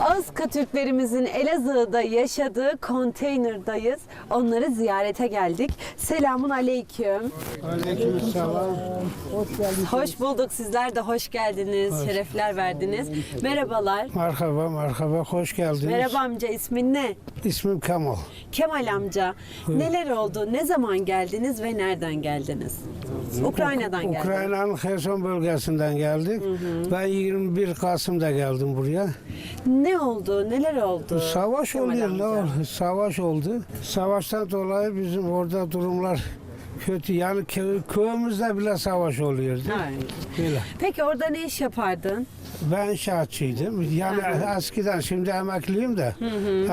Azka Türklerimizin Elazığ'da yaşadığı konteynerdayız. Onları ziyarete geldik. Selamun aleyküm. Aleykümselam. Hoş bulduk. Sizler de hoş geldiniz. Şerefler verdiniz. Merhabalar. Merhaba, merhaba. Hoş geldiniz. Merhaba amca ismin ne? İsmim Kemal. Kemal amca. Neler oldu? Ne zaman geldiniz ve nereden geldiniz? Ukrayna'dan geldim. Ukrayna'nın Kherson bölgesinden geldik. Ben 21 Kasım'da geldim buraya. Ne oldu? Neler oldu? Savaş Kemal oluyor. Ne oldu? Savaş oldu. Savaştan dolayı bizim orada durumlar kötü. Yani kö- köyümüzde bile savaş oluyordu. Ay. Böyle. Peki orada ne iş yapardın? Ben inşaatçıydım. Yani eskiden, şimdi emekliyim de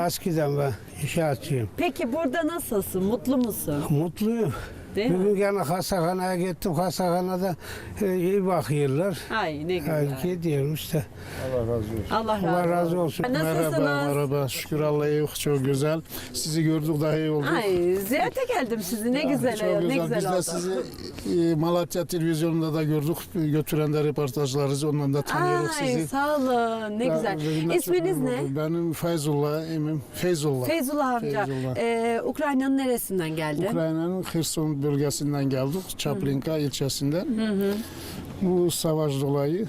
eskiden ben inşaatçıyım. Peki burada nasılsın? Mutlu musun? Mutluyum. Değil mi? Bugün gene hastahaneye gittim. Hastahanede e, iyi bakıyorlar. Ay ne güzel. Yani gidiyorum işte. Allah razı olsun. Allah razı, Allah razı olsun. Nasılsınız? Merhaba, merhaba. Şükür Allah'a iyi, çok güzel. Sizi gördük daha iyi olduk. Ay ziyarete geldim sizi. Ne güzel, çok ne güzel. güzel Biz de oldu. sizi e, Malatya televizyonunda da gördük. Götüren de reportajlarınızı ondan da tanıyoruz Ay sizi. sağ olun. Ne Ben- güzel. benim de çok İsminiz memnun ne? oldum. Benim Feyzullah, emim Feyzullah. Feyzullah amca. Feyzullah. Ee, Ukrayna'nın neresinden geldin? Ukrayna'nın Kherson bölgesinden geldik. Çaplinka ilçesinden. Bu savaş dolayı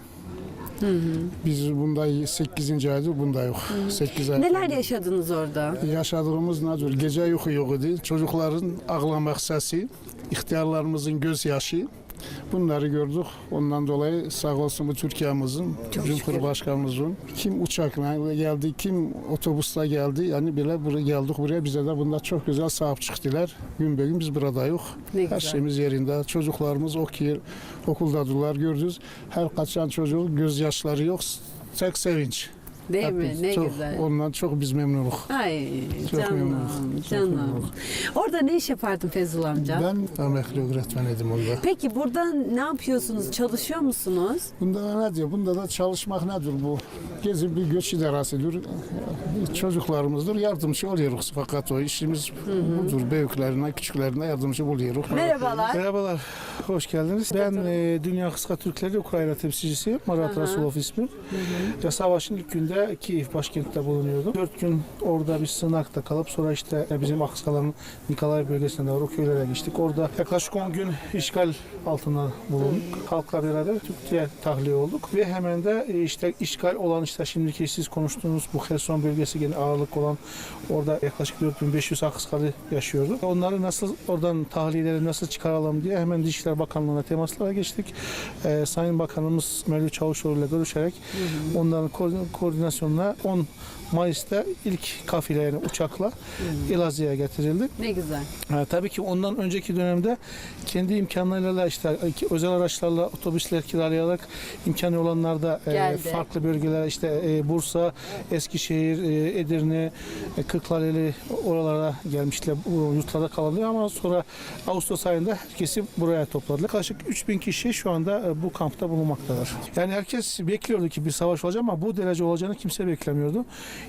biz bunda 8. aydır bunda yok. 8 ay. Neler yaşadınız orada? Yaşadığımız nedir? Gece yuxu yox idi. Çocukların ağlamaq səsi, ihtiyarlarımızın gözyaşı. Bunları gördük. Ondan dolayı sağ olsun bu Türkiye'mizin, Cumhurbaşkanımızın kim uçakla geldi, kim otobüsle geldi. Yani böyle buraya geldik buraya bize de bunda çok güzel sahip çıktılar. Gün be gün biz burada yok. Ne Her güzel. şeyimiz yerinde. Çocuklarımız okuyor, okuldadılar gördünüz. Her kaçan çocuğun gözyaşları yok. Tek sevinç. Değil mi? Hepimiz Ne çok, güzel. Ondan çok biz memnunuz. Ay Çok canım, memnunum, çok canım. memnunum. Orada ne iş yapardın Feyzullah amca? Ben emekli öğretmeniydim orada. Peki burada ne yapıyorsunuz? Çalışıyor musunuz? Bunda da ne diyor? Bunda da çalışmak nedir bu? Gezi bir göç idaresidir. Çocuklarımızdır. Yardımcı oluyoruz fakat o işimiz budur. Büyüklerine, küçüklerine yardımcı oluyoruz. Merhabalar. Merhabalar, hoş geldiniz. Ben e, Dünya Kıska Türkleri Ukrayna temsilcisiyim. Marat Hı hı. Rasulov ismim. Ya savaşın ilk günde Kiev başkentte bulunuyordum. Dört gün orada bir sığınakta kalıp sonra işte bizim Aksakal'ın Nikolay bölgesine doğru köylere geçtik. Orada yaklaşık 10 gün işgal altında bulunduk. Halkla beraber Türkiye tahliye olduk ve hemen de e, işte işgal olan işte şimdiki siz konuştuğunuz bu Kherson bölgesi gene ağırlık olan orada yaklaşık 4500 Aksakal'ı yaşıyordu. Onları nasıl oradan tahliyeleri nasıl çıkaralım diye hemen Dışişler Bakanlığı'na temaslara geçtik. Ee, Sayın Bakanımız Mevlüt Çavuşoğlu ile görüşerek onların koordin- koordinasyonla 10 Mayıs'ta ilk kafile yani uçakla Elazığ'a getirildi. Ne güzel. Ha, tabii ki ondan önceki dönemde kendi imkanlarıyla işte özel araçlarla otobüsler kiralayarak imkanı olanlar da e, farklı bölgelere işte e, Bursa, Eskişehir, e, Edirne, e, Kırklareli oralara gelmişler. Yurtlarda kalınıyor ama sonra Ağustos ayında herkesi buraya topladılar. Yaklaşık 3000 kişi şu anda e, bu kampta bulunmaktadır. Yani herkes bekliyordu ki bir savaş olacak ama bu derece olacağını kimse beklemiyordu.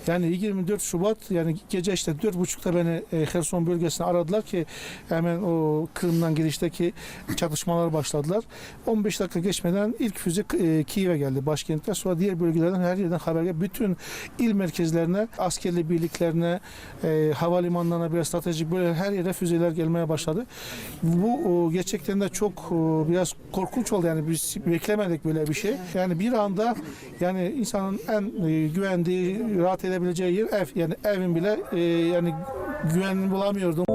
Yani 24 Şubat yani gece işte 4.30'da beni e, Kherson bölgesine aradılar ki hemen o Kırım'dan girişteki çatışmalar başladılar. 15 dakika geçmeden ilk füze e, Kiev'e geldi başkentte. Sonra diğer bölgelerden her yerden haber geldi. Bütün il merkezlerine, askerli birliklerine, e, havalimanlarına, bir stratejik böyle her yere füzeler gelmeye başladı. Bu o, gerçekten de çok o, biraz korkunç oldu. Yani biz beklemedik böyle bir şey. Yani bir anda yani insanın en e, güvendiği, rahat edebileceği yer ev. Yani evin bile e, yani güven bulamıyordum.